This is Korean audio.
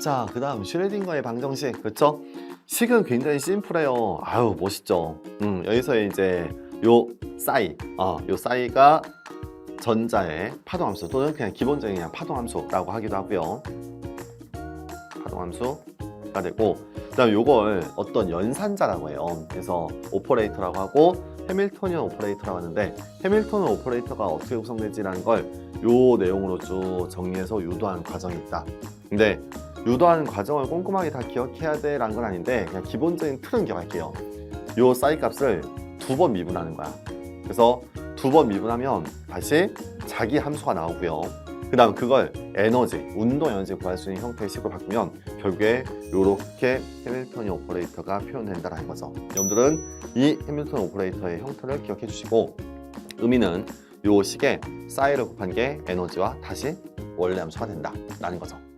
자, 그 다음 슈레딩거의 방정식, 그렇죠? 식은 굉장히 심플해요. 아유, 멋있죠? 음, 여기서 이제 요 싸이, 어, 요 싸이가 전자의 파동함수 또는 그냥 기본적인 그냥 파동함수라고 하기도 하고요. 파동함수가 되고, 그 다음 요걸 어떤 연산자라고 해요. 그래서 오퍼레이터라고 하고 해밀토니언 오퍼레이터라고 하는데 해밀토니언 오퍼레이터가 어떻게 구성되지라는 걸 요 내용으로 쭉 정리해서 유도하는 과정이 있다. 근데 유도하는 과정을 꼼꼼하게 다 기억해야 돼라는 건 아닌데 그냥 기본적인 틀은 기억할게요. 요 사이 값을 두 번 미분하는 거야. 그래서 두 번 미분하면 다시 자기 함수가 나오고요. 그 다음 그걸 에너지, 운동 에너지 구할 수 있는 형태의 식으로 바꾸면 결국에 이렇게 해밀턴 오퍼레이터가 표현된다는 거죠. 여러분들은 이 해밀턴 오퍼레이터의 형태를 기억해 주시고 의미는 요 식에 사이를 곱한 게 에너지와 다시 원래 함수가 된다라는 거죠.